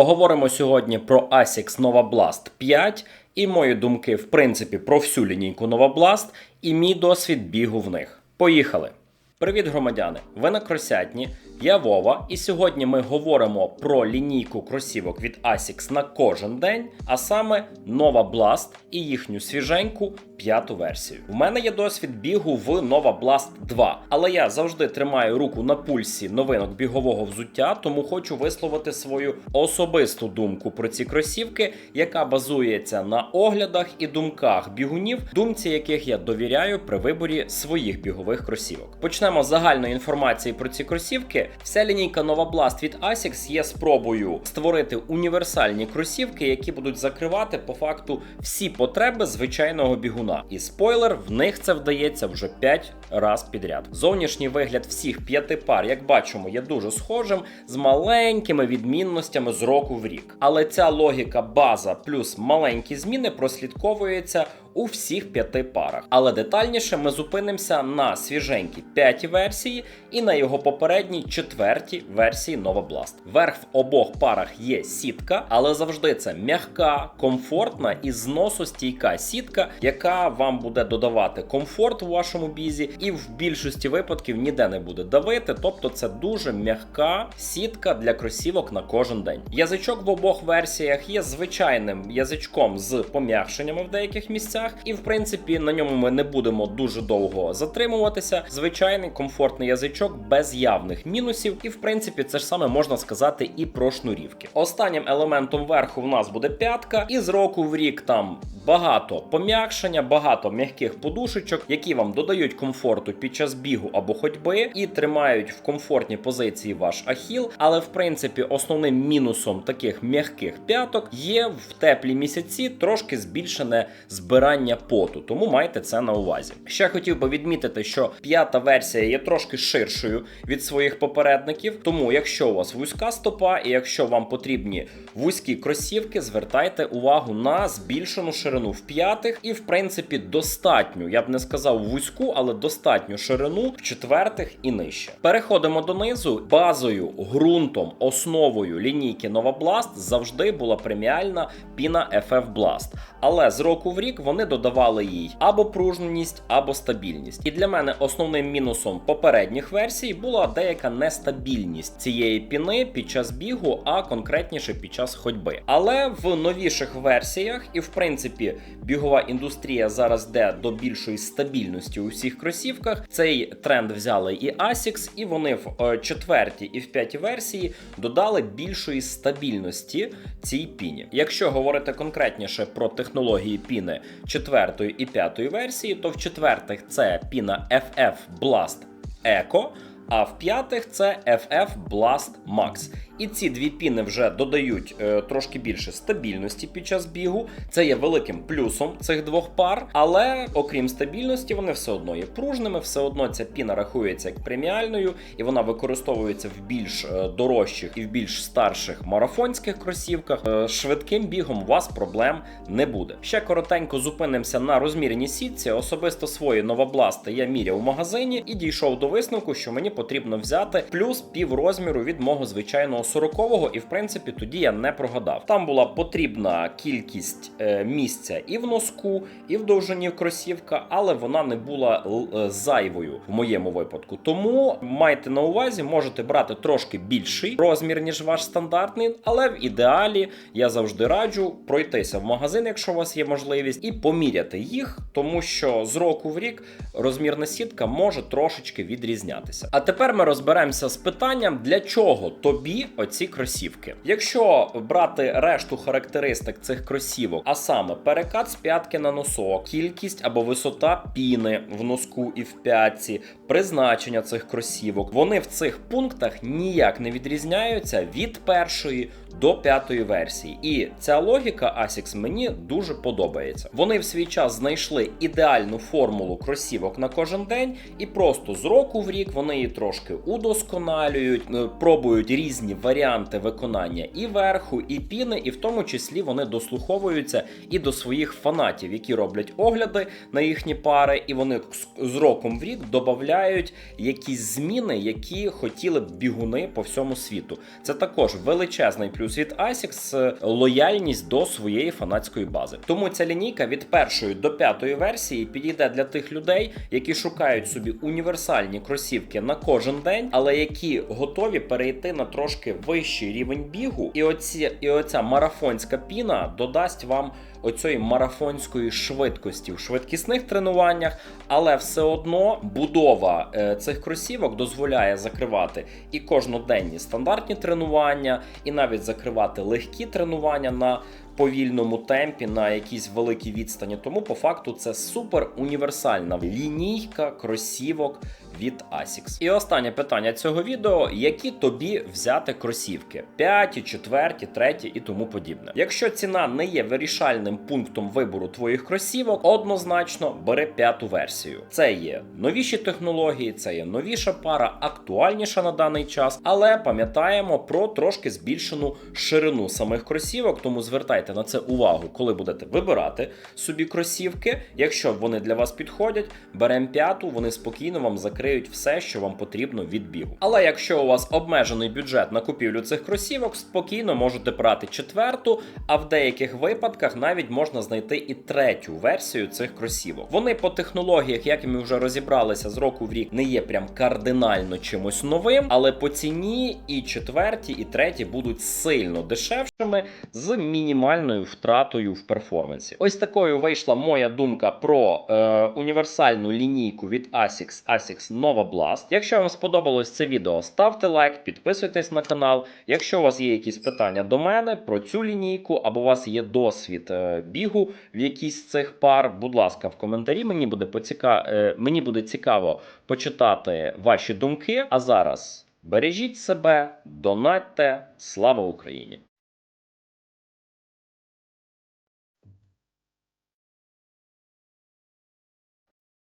Поговоримо сьогодні про ASICS Nova Blast 5 і мої думки, в принципі, про всю лінійку Nova Blast і мій досвід бігу в них. Поїхали! Привіт, громадяни! Ви на Кросятні, я Вова, і сьогодні ми говоримо про лінійку кросівок від ASICS на кожен день, а саме Nova Blast і їхню свіженьку п'яту версію. У мене є досвід бігу в Nova Blast 2, але я завжди тримаю руку на пульсі новинок бігового взуття, тому хочу висловити свою особисту думку про ці кросівки, яка базується на оглядах і думках бігунів, думці яких я довіряю при виборі своїх бігових кросівок. Почнемо з загальної інформації про ці кросівки. Вся лінійка Nova Blast від ASICS є спробою створити універсальні кросівки, які будуть закривати по факту всі потреби звичайного бігуна. І спойлер, в них це вдається вже 5 раз підряд. Зовнішній вигляд всіх п'яти пар, як бачимо, є дуже схожим з маленькими відмінностями з року в рік. Але ця логіка база плюс маленькі зміни прослідковується у всіх п'яти парах. Але детальніше ми зупинимося на свіженькій п'ятій версії і на його попередній четвертій версії Blast. Верх в обох парах є сітка, але завжди це м'яка, комфортна і зносостійка сітка, яка вам буде додавати комфорт у вашому бізі, і в більшості випадків ніде не буде давити. Тобто це дуже м'яка сітка для кросівок на кожен день. Язичок в обох версіях є звичайним язичком з пом'якшеннями в деяких місцях, і в принципі на ньому ми не будемо дуже довго затримуватися. Звичайний комфортний язичок без явних мінусів, і в принципі це ж саме можна сказати і про шнурівки. Останнім елементом верху в нас буде п'ятка, і з року в рік там багато пом'якшення, багато м'яких подушечок, які вам додають комфорту під час бігу або ходьби, і тримають в комфортній позиції ваш ахіл. Але в принципі основним мінусом таких м'яких п'яток є в теплі місяці трошки збільшене збирання поту, тому майте це на увазі. Ще хотів би відмітити, що п'ята версія є трошки ширшою від своїх попередників. Тому, якщо у вас вузька стопа, і якщо вам потрібні вузькі кросівки, звертайте увагу на збільшену ширину в п'ятих, і в принципі достатню, я б не сказав вузьку, але достатню ширину в четвертих і нижче. Переходимо донизу. Базою, ґрунтом, основою лінійки Nova Blast завжди була преміальна піна FF Blast. Але з року в рік вони додавали їй або пружність, або стабільність. І для мене основним мінусом попередніх версій була деяка нестабільність цієї піни під час бігу, а конкретніше під час ходьби. Але в новіших версіях, і в принципі, бігова індустрія зараз йде до більшої стабільності у всіх кросівках. Цей тренд взяли і ASICS, і вони в е, четвертій і в п'ятій версії додали більшої стабільності цій піні. Якщо говорити конкретніше про технології піни четвертої і п'ятої версії, то в четвертих це піна FF Blast Eco, а в п'ятих це FF Blast Max. І ці дві піни вже додають е, трошки більше стабільності під час бігу. Це є великим плюсом цих двох пар, але окрім стабільності, вони все одно є пружними, все одно ця піна рахується як преміальною, і вона використовується в більш е, дорожчих і в більш старших марафонських кросівках. Е, швидким бігом у вас проблем не буде. Ще коротенько зупинимося на розмірній сітці. Особисто свої новобласти я міряв у магазині і дійшов до висновку, що мені потрібно взяти плюс пів розміру від мого звичайного 40-го, і в принципі тоді я не прогадав. Там була потрібна кількість е, місця і в носку, і в довжині кросівка, але вона не була е, зайвою в моєму випадку. Тому майте на увазі, можете брати трошки більший розмір, ніж ваш стандартний, але в ідеалі я завжди раджу пройтися в магазин, якщо у вас є можливість, і поміряти їх, тому що з року в рік розмірна сітка може трошечки відрізнятися. А тепер ми розберемося з питанням, для чого тобі оці кросівки. Якщо брати решту характеристик цих кросівок, а саме перекат з п'ятки на носок, кількість або висота піни в носку і в п'ятці, призначення цих кросівок, вони в цих пунктах ніяк не відрізняються від першої до п'ятої версії. І ця логіка ASICS мені дуже подобається. Вони в свій час знайшли ідеальну формулу кросівок на кожен день, і просто з року в рік вони її трошки удосконалюють, е, пробують різні варіанти виконання і верху, і піни, і в тому числі вони дослуховуються і до своїх фанатів, які роблять огляди на їхні пари, і вони з роком в рік додають виявляють якісь зміни, які хотіли б бігуни по всьому світу. Це також величезний плюс від ASICS лояльність до своєї фанатської бази. Тому ця лінійка від першої до п'ятої версії підійде для тих людей, які шукають собі універсальні кросівки на кожен день, але які готові перейти на трошки вищий рівень бігу. І оці, і оця марафонська піна додасть вам оцієї марафонської швидкості в швидкісних тренуваннях, але все одно будова е, цих кросівок дозволяє закривати і кожноденні стандартні тренування, і навіть закривати легкі тренування на повільному темпі на якійсь великій відстані. Тому по факту це супер універсальна лінійка кросівок від ASICS. І останнє питання цього відео: які тобі взяти кросівки? П'яті, четверті, треті і тому подібне. Якщо ціна не є вирішальним пунктом вибору твоїх кросівок, однозначно бери п'яту версію. Це є новіші технології, це є новіша пара, актуальніша на даний час, але пам'ятаємо про трошки збільшену ширину самих кросівок, тому звертайте на це увагу, коли будете вибирати собі кросівки. Якщо вони для вас підходять, беремо п'яту, вони спокійно вам закриють все, що вам потрібно від бігу. Але якщо у вас обмежений бюджет на купівлю цих кросівок, спокійно можете брати четверту, а в деяких випадках навіть можна знайти і третю версію цих кросівок. Вони по технологіях, як ми вже розібралися з року в рік, не є прям кардинально чимось новим, але по ціні і четверті, і треті будуть сильно дешевшими з мінімальною втратою в перформансі. Ось такою вийшла моя думка про е, універсальну лінійку від ASICS ASICS Nova Blast. Якщо вам сподобалось це відео, ставте лайк, підписуйтесь на канал. Якщо у вас є якісь питання до мене про цю лінійку, або у вас є досвід е, бігу в якійсь з цих пар, будь ласка, в коментарі мені буде поціка... е, мені буде цікаво почитати ваші думки. А зараз бережіть себе, донатьте, слава Україні!